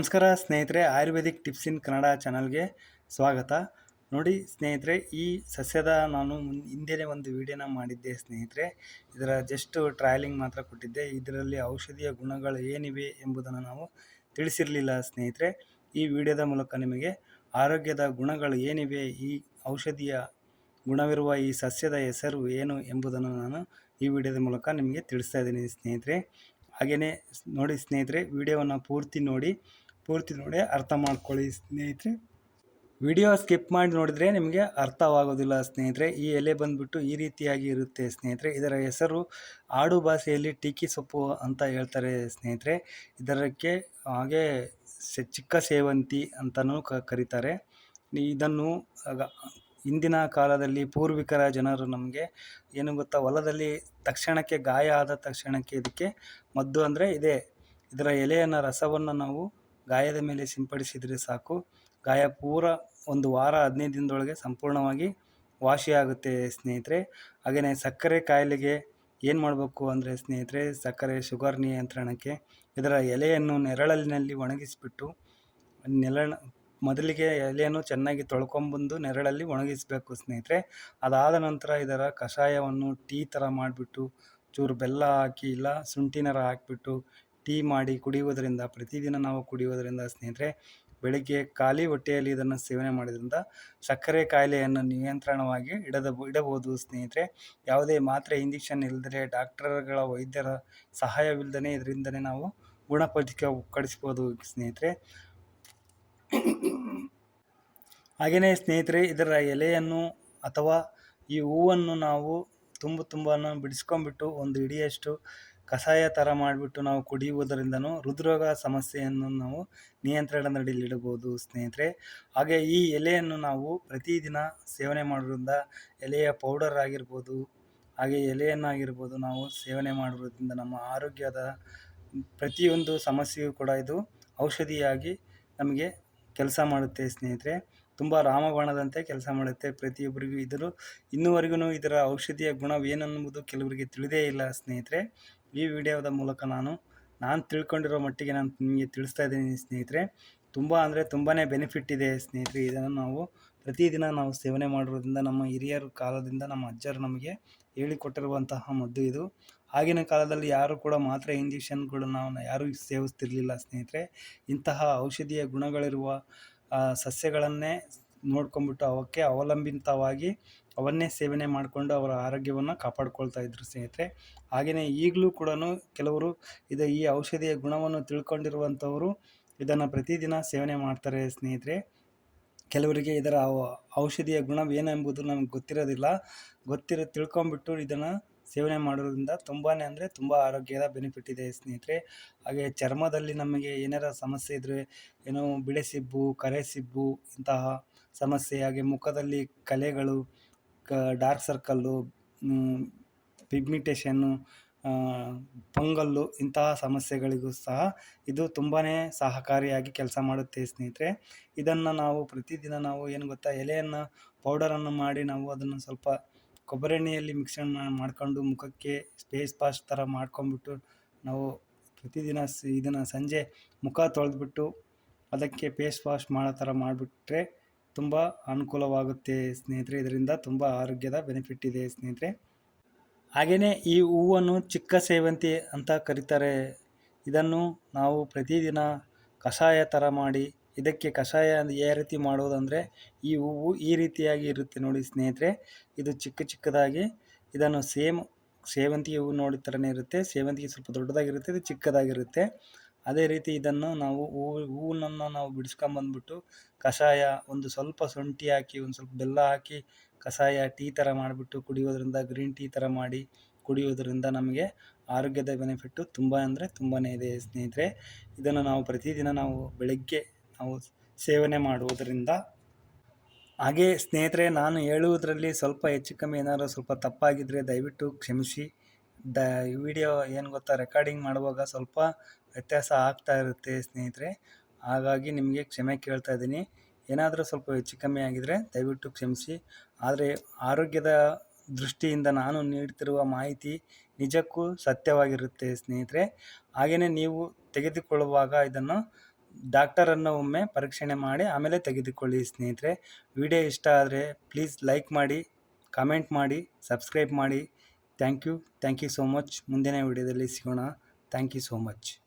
ನಮಸ್ಕಾರ ಸ್ನೇಹಿತರೆ, ಆಯುರ್ವೇದಿಕ್ ಟಿಪ್ಸ್ ಇನ್ ಕನ್ನಡ ಚಾನಲ್ಗೆ ಸ್ವಾಗತ. ನೋಡಿ ಸ್ನೇಹಿತರೆ, ಈ ಸಸ್ಯದ ನಾನು ಹಿಂದೆನೇ ಒಂದು ವಿಡಿಯೋನ ಮಾಡಿದ್ದೆ ಸ್ನೇಹಿತರೆ. ಇದರ ಜಸ್ಟ್ ಟ್ರಯಲಿಂಗ್ ಮಾತ್ರ ಕೊಟ್ಟಿದ್ದೆ. ಇದರಲ್ಲಿ ಔಷಧಿಯ ಗುಣಗಳು ಏನಿವೆ ಎಂಬುದನ್ನು ನಾವು ತಿಳಿಸಿರಲಿಲ್ಲ ಸ್ನೇಹಿತರೆ. ಈ ವಿಡಿಯೋದ ಮೂಲಕ ನಿಮಗೆ ಆರೋಗ್ಯದ ಗುಣಗಳು ಏನಿವೆ, ಈ ಔಷಧಿಯ ಗುಣವಿರುವ ಈ ಸಸ್ಯದ ಹೆಸರು ಏನು ಎಂಬುದನ್ನು ನಾನು ಈ ವಿಡಿಯೋದ ಮೂಲಕ ನಿಮಗೆ ತಿಳಿಸ್ತಾ ಇದ್ದೀನಿ ಸ್ನೇಹಿತರೆ. ಹಾಗೆಯೇ ನೋಡಿ ಸ್ನೇಹಿತರೆ, ವಿಡಿಯೋವನ್ನು ಪೂರ್ತಿ ನೋಡಿ. ಪೂರ್ತಿ ನೋಡಿ ಅರ್ಥ ಮಾಡ್ಕೊಳ್ಳಿ ಸ್ನೇಹಿತರೆ. ವಿಡಿಯೋ ಸ್ಕಿಪ್ ಮಾಡಿ ನೋಡಿದರೆ ನಿಮಗೆ ಅರ್ಥವಾಗೋದಿಲ್ಲ ಸ್ನೇಹಿತರೆ. ಈ ಎಲೆ ಬಂದ್ಬಿಟ್ಟು ಈ ರೀತಿಯಾಗಿ ಇರುತ್ತೆ ಸ್ನೇಹಿತರೆ. ಇದರ ಹೆಸರು ಆಡು ಭಾಷೆಯಲ್ಲಿ ಟೀಕಿ ಸೊಪ್ಪು ಅಂತ ಹೇಳ್ತಾರೆ ಸ್ನೇಹಿತರೆ. ಇದರಕ್ಕೆ ಹಾಗೆ ಚಿಕ್ಕ ಸೇವಂತಿ ಅಂತಲೂ ಕರೀತಾರೆ. ಇದನ್ನು ಇಂದಿನ ಕಾಲದಲ್ಲಿ ಪೂರ್ವಿಕರ ಜನರು ನಮಗೆ ಏನು ಗೊತ್ತಾ, ಹೊಲದಲ್ಲಿ ತಕ್ಷಣಕ್ಕೆ ಗಾಯ ಆದ ತಕ್ಷಣಕ್ಕೆ ಇದಕ್ಕೆ ಮದ್ದು ಅಂದರೆ ಇದೇ. ಇದರ ಎಲೆಯನ್ನು ರಸವನ್ನು ನಾವು ಗಾಯದ ಮೇಲೆ ಸಿಂಪಡಿಸಿದರೆ ಸಾಕು. ಗಾಯ ಪೂರ ಒಂದು ವಾರ, ಹದಿನೈದು ದಿನದೊಳಗೆ ಸಂಪೂರ್ಣವಾಗಿ ವಾಸಿಯಾಗುತ್ತೆ ಸ್ನೇಹಿತರೆ. ಹಾಗೆಯೇ ಸಕ್ಕರೆ ಕಾಯಿಲೆಗೆ ಏನು ಮಾಡಬೇಕು ಅಂದರೆ ಸ್ನೇಹಿತರೆ, ಸಕ್ಕರೆ, ಶುಗರ್ ನಿಯಂತ್ರಣಕ್ಕೆ ಇದರ ಎಲೆಯನ್ನು ನೆರಳಿನಲ್ಲಿ ಒಣಗಿಸಿಬಿಟ್ಟು ನೆರಳ ಮೊದಲಿಗೆ ಎಲೆಯನ್ನು ಚೆನ್ನಾಗಿ ತೊಳ್ಕೊಂಬಂದು ನೆರಳಲ್ಲಿ ಒಣಗಿಸಬೇಕು ಸ್ನೇಹಿತರೆ. ಅದಾದ ನಂತರ ಇದರ ಕಷಾಯವನ್ನು ಟೀ ಥರ ಮಾಡಿಬಿಟ್ಟು, ಚೂರು ಬೆಲ್ಲ ಹಾಕಿ ಇಲ್ಲ ಶುಂಠಿನರ ಹಾಕಿಬಿಟ್ಟು ಟೀ ಮಾಡಿ ಕುಡಿಯುವುದರಿಂದ, ಪ್ರತಿದಿನ ನಾವು ಕುಡಿಯುವುದರಿಂದ ಸ್ನೇಹಿತರೆ, ಬೆಳಗ್ಗೆ ಖಾಲಿ ಹೊಟ್ಟೆಯಲ್ಲಿ ಇದನ್ನು ಸೇವನೆ ಮಾಡೋದ್ರಿಂದ ಸಕ್ಕರೆ ಕಾಯಿಲೆಯನ್ನು ನಿಯಂತ್ರಣವಾಗಿ ಇಡದ, ಇಡಬಹುದು ಸ್ನೇಹಿತರೆ. ಯಾವುದೇ ಮಾತ್ರೆ ಇಂಜೆಕ್ಷನ್ ಇಲ್ಲದರೆ ಡಾಕ್ಟರ್ಗಳ ವೈದ್ಯರ ಸಹಾಯವಿಲ್ಲದೇ ಇದರಿಂದನೇ ನಾವು ಗುಣಪಡಿಕೆ ಕಡಿಸ್ಬೋದು ಸ್ನೇಹಿತರೆ. ಹಾಗೆಯೇ ಸ್ನೇಹಿತರೆ, ಇದರ ಎಲೆಯನ್ನು ಅಥವಾ ಈ ಹೂವನ್ನು ನಾವು ತುಂಬು ತುಂಬನ್ನು ಬಿಡಿಸ್ಕೊಂಡ್ಬಿಟ್ಟು ಒಂದು ಹಿಡಿಯಷ್ಟು ಕಷಾಯ ಥರ ಮಾಡಿಬಿಟ್ಟು ನಾವು ಕುಡಿಯುವುದರಿಂದನೂ ಹೃದ್ರೋಗ ಸಮಸ್ಯೆಯನ್ನು ನಾವು ನಿಯಂತ್ರಣದಲ್ಲಿಡಬಹುದು ಸ್ನೇಹಿತರೆ. ಹಾಗೆ ಈ ಎಲೆಯನ್ನು ನಾವು ಪ್ರತಿದಿನ ಸೇವನೆ ಮಾಡೋದ್ರಿಂದ ಎಲೆಯ ಪೌಡರ್ ಆಗಿರ್ಬೋದು, ಹಾಗೆ ಎಲೆಯನ್ನಾಗಿರ್ಬೋದು ನಾವು ಸೇವನೆ ಮಾಡುವುದರಿಂದ ನಮ್ಮ ಆರೋಗ್ಯದ ಪ್ರತಿಯೊಂದು ಸಮಸ್ಯೆಯೂ ಕೂಡ ಇದು ಔಷಧಿಯಾಗಿ ನಮಗೆ ಕೆಲಸ ಮಾಡುತ್ತೆ, ಸ್ನೇಹಿತರೆ. ತುಂಬ ರಾಮಬಾಣದಂತೆ ಕೆಲಸ ಮಾಡುತ್ತೆ ಪ್ರತಿಯೊಬ್ಬರಿಗೂ. ಇದರ ಇನ್ನುವರೆಗೂ ಇದರ ಔಷಧಿಯ ಗುಣವೇನೆನ್ನುವುದು ಕೆಲವರಿಗೆ ತಿಳಿದೇ ಇಲ್ಲ, ಸ್ನೇಹಿತರೆ. ಈ ವಿಡಿಯೋದ ಮೂಲಕ ನಾನು ನಾನು ತಿಳ್ಕೊಂಡಿರೋ ಮಟ್ಟಿಗೆ ನಾನು ನಿಮಗೆ ತಿಳಿಸ್ತಾ ಇದ್ದೀನಿ ಸ್ನೇಹಿತರೆ. ತುಂಬ ಅಂದರೆ ತುಂಬಾ ಬೆನಿಫಿಟ್ ಇದೆ ಸ್ನೇಹಿತರೆ ಇದನ್ನು ನಾವು ಪ್ರತಿದಿನ ನಾವು ಸೇವನೆ ಮಾಡಿರೋದ್ರಿಂದ ನಮ್ಮ ಹಿರಿಯರ ಕಾಲದಿಂದ ನಮ್ಮ ಅಜ್ಜರು ನಮಗೆ ಹೇಳಿಕೊಟ್ಟಿರುವಂತಹ ಮದ್ದು ಇದು. ಆಗಿನ ಕಾಲದಲ್ಲಿ ಯಾರು ಕೂಡ ಮಾತ್ರೆ ಇಂಜೆಕ್ಷನ್ಗಳನ್ನ ನಾವು ಯಾರೂ ಸೇವಿಸ್ತಿರ್ಲಿಲ್ಲ ಸ್ನೇಹಿತರೆ. ಇಂತಹ ಔಷಧೀಯ ಗುಣಗಳಿರುವ ಸಸ್ಯಗಳನ್ನೇ ನೋಡ್ಕೊಂಬಿಟ್ಟು ಅವಕ್ಕೆ ಅವಲಂಬಿತವಾಗಿ ಅವನ್ನೇ ಸೇವನೆ ಮಾಡಿಕೊಂಡು ಅವರ ಆರೋಗ್ಯವನ್ನು ಕಾಪಾಡ್ಕೊಳ್ತಾ ಇದ್ರು ಸ್ನೇಹಿತರೆ. ಹಾಗೆಯೇ ಈಗಲೂ ಕೂಡ ಕೆಲವರು ಇದು ಈ ಔಷಧಿಯ ಗುಣವನ್ನು ತಿಳ್ಕೊಂಡಿರುವಂಥವರು ಇದನ್ನು ಪ್ರತಿದಿನ ಸೇವನೆ ಮಾಡ್ತಾರೆ ಸ್ನೇಹಿತರೆ. ಕೆಲವರಿಗೆ ಇದರ ಔಷಧಿಯ ಗುಣವೇನೆಂಬುದು ನಮ್ಗೆ ಗೊತ್ತಿರೋದಿಲ್ಲ. ಗೊತ್ತಿರೋ, ತಿಳ್ಕೊಂಬಿಟ್ಟು ಇದನ್ನು ಸೇವನೆ ಮಾಡೋದ್ರಿಂದ ತುಂಬಾ ಅಂದರೆ ತುಂಬ ಆರೋಗ್ಯದ ಬೆನಿಫಿಟ್ ಇದೆ ಸ್ನೇಹಿತರೆ. ಹಾಗೆ ಚರ್ಮದಲ್ಲಿ ನಮಗೆ ಏನಾರ ಸಮಸ್ಯೆ ಇದ್ದರೆ ಏನೋ ಬಿಳೆ ಸಿಬ್ಬು, ಕರೆ ಸಿಬ್ಬು ಇಂತಹ ಸಮಸ್ಯೆ, ಹಾಗೆ ಮುಖದಲ್ಲಿ ಕಲೆಗಳು, ಕ ಡಾರ್ಕ್ ಸರ್ಕಲ್ಲು ಪಿಗ್ಮಿಟೇಷನ್ನು ಪೊಂಗಲ್ಲು ಇಂತಹ ಸಮಸ್ಯೆಗಳಿಗೂ ಸಹ ಇದು ತುಂಬಾ ಸಹಕಾರಿಯಾಗಿ ಕೆಲಸ ಮಾಡುತ್ತೆ ಸ್ನೇಹಿತರೆ. ಇದನ್ನು ನಾವು ಪ್ರತಿದಿನ ನಾವು ಏನು ಗೊತ್ತಾ ಎಲೆಯನ್ನು ಪೌಡರನ್ನು ಮಾಡಿ ನಾವು ಅದನ್ನು ಸ್ವಲ್ಪ ಕೊಬ್ಬರಿ ಎಣ್ಣೆಯಲ್ಲಿ ಮಿಕ್ಸನ್ ಮಾಡಿಕೊಂಡು ಮುಖಕ್ಕೆ ಫೇಸ್ ವಾಶ್ ಥರ ಮಾಡ್ಕೊಂಬಿಟ್ಟು ನಾವು ಪ್ರತಿದಿನ ಸ್, ಇದನ್ನು ಸಂಜೆ ಮುಖ ತೊಳೆದ್ಬಿಟ್ಟು ಅದಕ್ಕೆ ಫೇಸ್ ವಾಶ್ ಮಾಡೋ ಥರ ಮಾಡಿಬಿಟ್ರೆ ತುಂಬ ಅನುಕೂಲವಾಗುತ್ತೆ ಸ್ನೇಹಿತರೆ. ಇದರಿಂದ ತುಂಬ ಆರೋಗ್ಯದ ಬೆನಿಫಿಟ್ ಇದೆ ಸ್ನೇಹಿತರೆ. ಹಾಗೆಯೇ ಈ ಹೂವನ್ನು ಚಿಕ್ಕ ಸೇವಂತಿ ಅಂತ ಕರೀತಾರೆ. ಇದನ್ನು ನಾವು ಪ್ರತಿದಿನ ಕಷಾಯ ಥರ ಮಾಡಿ ಇದಕ್ಕೆ ಕಷಾಯ ಯಾವ ರೀತಿ ಮಾಡುವುದಂದರೆ ಈ ಹೂವು ಈ ರೀತಿಯಾಗಿ ಇರುತ್ತೆ ನೋಡಿ ಸ್ನೇಹಿತರೆ. ಇದು ಚಿಕ್ಕ ಚಿಕ್ಕದಾಗಿ, ಇದನ್ನು ಸೇಮ್ ಸೇವಂತಿಗೆ ಹೂವು ನೋಡಿದ ಥರನೇ ಇರುತ್ತೆ. ಸೇವಂತಿಗೆ ಸ್ವಲ್ಪ ದೊಡ್ಡದಾಗಿರುತ್ತೆ, ಇದು ಚಿಕ್ಕದಾಗಿರುತ್ತೆ. ಅದೇ ರೀತಿ ಇದನ್ನು ನಾವು ಹೂವು ಹೂವನ್ನು ನಾವು ಬಿಡಿಸ್ಕೊಂಬಂದ್ಬಿಟ್ಟು ಕಷಾಯ ಒಂದು ಸ್ವಲ್ಪ ಶುಂಠಿ ಹಾಕಿ, ಒಂದು ಸ್ವಲ್ಪ ಬೆಲ್ಲ ಹಾಕಿ ಕಷಾಯ ಟೀ ಥರ ಮಾಡಿಬಿಟ್ಟು ಕುಡಿಯೋದ್ರಿಂದ, ಗ್ರೀನ್ ಟೀ ಥರ ಮಾಡಿ ಕುಡಿಯೋದ್ರಿಂದ ನಮಗೆ ಆರೋಗ್ಯದ ಬೆನಿಫಿಟ್ಟು ತುಂಬ ಅಂದರೆ ತುಂಬಾ ಇದೆ ಸ್ನೇಹಿತರೆ. ಇದನ್ನು ನಾವು ಪ್ರತಿದಿನ ನಾವು ಬೆಳಗ್ಗೆ ನಾವು ಸೇವನೆ ಮಾಡುವುದರಿಂದ. ಹಾಗೆ ಸ್ನೇಹಿತರೆ, ನಾನು ಹೇಳುವುದರಲ್ಲಿ ಸ್ವಲ್ಪ ಹೆಚ್ಚು ಕಮ್ಮಿ ಏನಾದರೂ ಸ್ವಲ್ಪ ತಪ್ಪಾಗಿದ್ದರೆ ದಯವಿಟ್ಟು ಕ್ಷಮಿಸಿ. ದ ವಿಡಿಯೋ ಏನು ಗೊತ್ತಾ, ರೆಕಾರ್ಡಿಂಗ್ ಮಾಡುವಾಗ ಸ್ವಲ್ಪ ವ್ಯತ್ಯಾಸ ಆಗ್ತಾ ಇರುತ್ತೆ ಸ್ನೇಹಿತರೆ. ಹಾಗಾಗಿ ನಿಮಗೆ ಕ್ಷಮೆ ಕೇಳ್ತಾ ಇದ್ದೀನಿ. ಏನಾದರೂ ಸ್ವಲ್ಪ ಹೆಚ್ಚು ಕಮ್ಮಿ ಆಗಿದರೆ ದಯವಿಟ್ಟು ಕ್ಷಮಿಸಿ. ಆದರೆ ಆರೋಗ್ಯದ ದೃಷ್ಟಿಯಿಂದ ನಾನು ನೀಡ್ತಿರುವ ಮಾಹಿತಿ ನಿಜಕ್ಕೂ ಸತ್ಯವಾಗಿರುತ್ತೆ ಸ್ನೇಹಿತರೆ. ಹಾಗೆಯೇ ನೀವು ತೆಗೆದುಕೊಳ್ಳುವಾಗ ಇದನ್ನು ಡಾಕ್ಟರನ್ನು ಒಮ್ಮೆ ಪರೀಕ್ಷಣೆ ಮಾಡಿ ಆಮೇಲೆ ತೆಗೆದುಕೊಳ್ಳಿ ಸ್ನೇಹಿತರೆ. ವಿಡಿಯೋ ಇಷ್ಟ ಆದರೆ ಪ್ಲೀಸ್ ಲೈಕ್ ಮಾಡಿ, ಕಮೆಂಟ್ ಮಾಡಿ, ಸಬ್ಸ್ಕ್ರೈಬ್ ಮಾಡಿ. Thank you. Thank you so much. ಮುಂದಿನ ವಿಡಿಯೋದಲ್ಲಿ ಸಿಗೋಣ. Thank you so much.